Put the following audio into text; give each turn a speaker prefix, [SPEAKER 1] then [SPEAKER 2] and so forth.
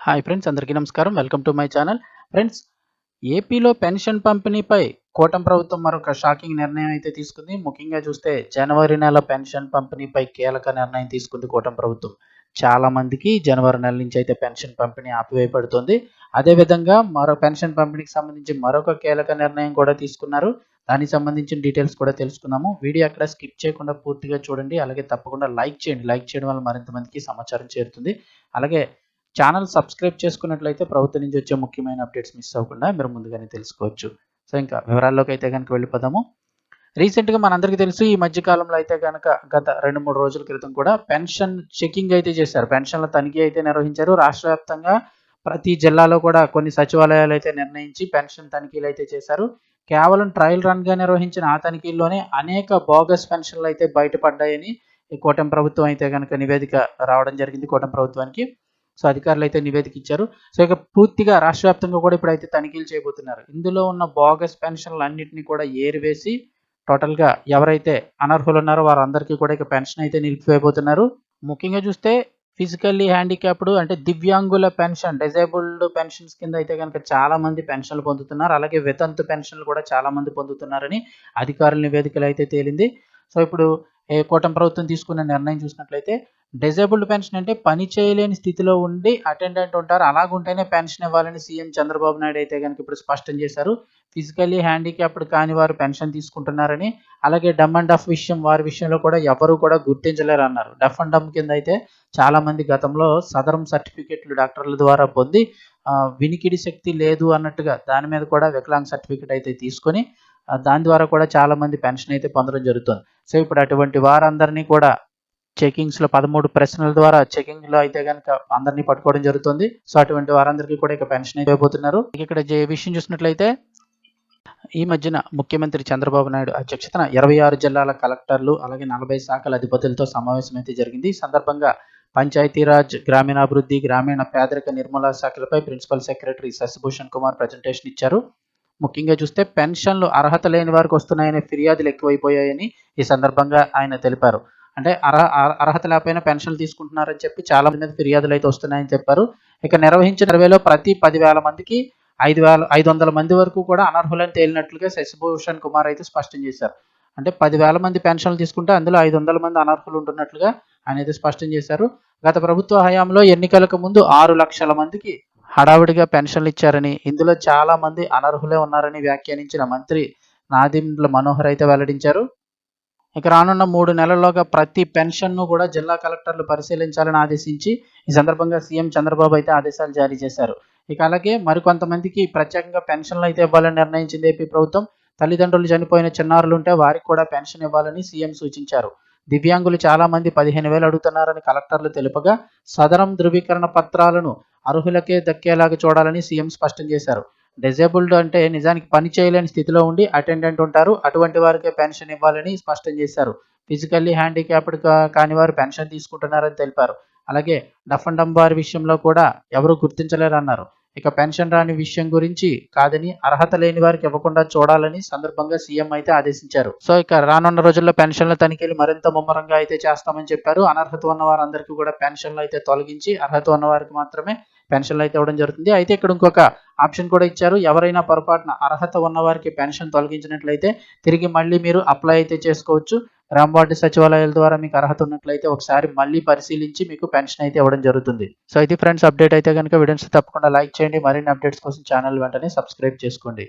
[SPEAKER 1] Hi friends అందరికీ నమస్కారం. Welcome to my channel friends ఏపీలో పెన్షన్ పంపిణీపై కూటమి ప్రభుత్వం మరొక షాకింగ్ నిర్ణయం అయితే తీసుకుంది. ముఖ్యంగా చూస్తే జనవరి నెల పెన్షన్ పంపిణీపై కీలక నిర్ణయం తీసుకుంది కూటమి ప్రభుత్వం. చాలా మందికి జనవరి నెల నుంచి అయితే పెన్షన్ పంపిణీ ఆపివేయబడుతుంది. అదేవిధంగా మరో పెన్షన్ పంపిణీకి సంబంధించి మరొక కీలక నిర్ణయం కూడా తీసుకున్నారు. దానికి సంబంధించిన డీటెయిల్స్ కూడా తెలుసుకుందాము. వీడియో అక్కడ స్కిప్ చేయకుండా పూర్తిగా చూడండి. అలాగే తప్పకుండా లైక్ చేయండి. లైక్ చేయడం వల్ల మరింత మందికి సమాచారం చేరుతుంది. అలాగే ఛానల్ సబ్స్క్రైబ్ చేసుకున్నట్లయితే ప్రభుత్వం నుంచి వచ్చే ముఖ్యమైన అప్డేట్స్ మిస్ అవ్వకుండా మీరు ముందుగానే తెలుసుకోవచ్చు. సో ఇంకా వివరాల్లోకి అయితే కనుక వెళ్ళిపోదాము. రీసెంట్గా మనందరికీ తెలుసు ఈ మధ్య కాలంలో అయితే కనుక గత రెండు మూడు రోజుల క్రితం కూడా పెన్షన్ చెకింగ్ అయితే చేశారు. పెన్షన్ల తనిఖీ అయితే నిర్వహించారు. రాష్ట్ర వ్యాప్తంగా ప్రతి జిల్లాలో కూడా కొన్ని సచివాలయాలు అయితే నిర్ణయించి పెన్షన్ తనిఖీలు అయితే చేశారు. కేవలం ట్రయల్ రన్గా నిర్వహించిన ఆ తనిఖీల్లోనే అనేక బోగస్ పెన్షన్లు అయితే బయటపడ్డాయని కోటం కూటమి ప్రభుత్వం అయితే కనుక నివేదిక రావడం జరిగింది కూటమి ప్రభుత్వానికి. సో అధికారులు అయితే నివేదిక ఇచ్చారు సో ఇక పూర్తిగా రాష్ట్ర వ్యాప్తంగా కూడా ఇప్పుడైతే తనిఖీలు చేయబోతున్నారు. ఇందులో ఉన్న బోగస్ పెన్షన్లు అన్నింటినీ కూడా ఏరివేసి టోటల్గా ఎవరైతే అనర్హులు ఉన్నారో వారందరికీ కూడా ఇక పెన్షన్ అయితే నిలిపివేయబోతున్నారు. ముఖ్యంగా చూస్తే ఫిజికల్లీ హ్యాండిక్యాప్డ్ అంటే దివ్యాంగుల పెన్షన్ డిజేబుల్డ్ పెన్షన్స్ కింద అయితే కనుక చాలా మంది పెన్షన్లు పొందుతున్నారు. అలాగే వితంతు పెన్షన్లు కూడా చాలా మంది పొందుతున్నారని అధికారుల నివేదికలు అయితే తేలింది. సో ఇప్పుడు ఏ కూటమి ప్రభుత్వం తీసుకున్న నిర్ణయం చూసినట్లయితే డిజేబుల్డ్ పెన్షన్ అంటే పని చేయలేని స్థితిలో ఉండి అటెండెంట్ ఉంటారు. అలాగుంటేనే పెన్షన్ ఇవ్వాలని సీఎం చంద్రబాబు నాయుడు అయితే కనుక ఇప్పుడు స్పష్టం చేశారు. ఫిజికల్లీ హ్యాండిక్యాప్డ్ కాని వారు పెన్షన్ తీసుకుంటున్నారని అలాగే డమ్ అండ్ డఫ్ విషయం వారి విషయంలో కూడా ఎవరు కూడా గుర్తించలేరు అన్నారు డఫ్ అండ్ డమ్ కింద అయితే చాలామంది గతంలో సదరం సర్టిఫికెట్లు డాక్టర్ల ద్వారా పొంది వినికిడి శక్తి లేదు అన్నట్టుగా దాని మీద కూడా వికలాంగ్ సర్టిఫికెట్ అయితే తీసుకొని దాని ద్వారా కూడా చాలా మంది పెన్షన్ అయితే పొందడం జరుగుతుంది. సో ఇప్పుడు అటువంటి వారందరినీ కూడా చెకింగ్స్లో పదమూడు ప్రశ్నల ద్వారా చెకింగ్లో అయితే కనుక అందరినీ పట్టుకోవడం జరుగుతుంది. సో అటువంటి వారందరికీ కూడా ఇక పెన్షన్ అయిపోతున్నారు ఇక్కడ ఏ విషయం చూసినట్లయితే ఈ మధ్యన ముఖ్యమంత్రి చంద్రబాబు నాయుడు అధ్యక్షతన ఇరవై ఆరు జిల్లాల కలెక్టర్లు అలాగే నలభై శాఖల అధిపతులతో సమావేశం అయితే జరిగింది. ఈ సందర్భంగా పంచాయతీరాజ్ గ్రామీణాభివృద్ధి గ్రామీణ పేదరిక నిర్మూలన శాఖలపై principal secretary Shashi Bhushan Kumar presentation ఇచ్చారు. ముఖ్యంగా చూస్తే పెన్షన్లు అర్హత లేని వారికి వస్తున్నాయనే ఫిర్యాదులు ఎక్కువైపోయాయని ఈ సందర్భంగా ఆయన తెలిపారు. అంటే అర్హ అర్హత లేకపోయినా పెన్షన్లు తీసుకుంటున్నారని చెప్పి చాలా మంది ఫిర్యాదులు అయితే వస్తున్నాయని చెప్పారు. ఇక నిర్వహించిన సర్వేలో ప్రతి పదివేల మందికి ఐదు వేల ఐదు వందల మంది వరకు కూడా అనర్హులని తేలినట్లుగా శశిభూషణ్ కుమార్ అయితే స్పష్టం చేశారు. అంటే పదివేల మంది పెన్షన్లు తీసుకుంటే అందులో ఐదు వందల మంది అనర్హులు ఉంటున్నట్లుగా ఆయన అయితే స్పష్టం చేశారు. గత ప్రభుత్వ హయాంలో ఎన్నికలకు ముందు ఆరు లక్షల మందికి హడావిడిగా పెన్షన్లు ఇచ్చారని ఇందులో చాలా మంది అనర్హులే ఉన్నారని వ్యాఖ్యానించిన మంత్రి నాదిండ్ల మనోహర్ అయితే వెల్లడించారు. ఇక రానున్న మూడు నెలల్లోగా ప్రతి పెన్షన్ను కూడా జిల్లా కలెక్టర్లు పరిశీలించాలని ఆదేశించి ఈ సందర్భంగా సీఎం చంద్రబాబు అయితే ఆదేశాలు జారీ చేశారు. ఇక అలాగే మరికొంతమందికి ప్రత్యేకంగా పెన్షన్లు అయితే ఇవ్వాలని నిర్ణయించింది ఏపీ ప్రభుత్వం. తల్లిదండ్రులు చనిపోయిన చిన్నారులు ఉంటే వారికి కూడా పెన్షన్ ఇవ్వాలని సీఎం సూచించారు. దివ్యాంగులు చాలా మంది పదిహేను వేలు అడుగుతున్నారని కలెక్టర్లు తెలుపగా సదరం ధృవీకరణ పత్రాలను అర్హులకే దక్కేలాగా చూడాలని సీఎం స్పష్టం చేశారు. డిజేబుల్డ్ అంటే నిజానికి పని చేయలేని స్థితిలో ఉండి అటెండెంట్ ఉంటారు. అటువంటి వారికే పెన్షన్ ఇవ్వాలని స్పష్టం చేశారు. ఫిజికల్లీ హ్యాండిక్యాప్డ్ కాని వారు పెన్షన్ తీసుకుంటున్నారని తెలిపారు. అలాగే డఫ్ అండ్ డంబార్ విషయంలో కూడా ఎవరు గుర్తించలేరన్నారు. ఇక పెన్షన్ రాని విషయం గురించి కాదని అర్హత లేని వారికి ఇవ్వకుండా చూడాలని సందర్భంగా సీఎం అయితే ఆదేశించారు. సో ఇక రానున్న రోజుల్లో పెన్షన్ల తనిఖీలు మరింత ముమ్మరంగా అయితే చేస్తామని చెప్పారు. అనర్హత ఉన్న వారందరికీ కూడా పెన్షన్లు అయితే తొలగించి అర్హత ఉన్న వారికి మాత్రమే పెన్షన్లు అయితే ఇవ్వడం జరుగుతుంది. అయితే ఇక్కడ ఇంకొక ఆప్షన్ కూడా ఇచ్చారు. ఎవరైనా పొరపాటున అర్హత ఉన్నవారికి పెన్షన్ తొలగించినట్లయితే తిరిగి మళ్ళీ మీరు అప్లై అయితే చేసుకోవచ్చు. రాంబాటి సచివాలయాల ద్వారా మీకు అర్హత ఉన్నట్లయితే ఒకసారి మళ్ళీ పరిశీలించి మీకు పెన్షన్ అయితే ఇవ్వడం జరుగుతుంది. సో ఇది ఫ్రెండ్స్ అప్డేట్ అయితే కనుక వీడియోస్ తప్పకుండా లైక్ చేయండి. మరిన్ని అప్డేట్స్ కోసం ఛానల్ వెంటనే సబ్స్క్రైబ్ చేసుకోండి.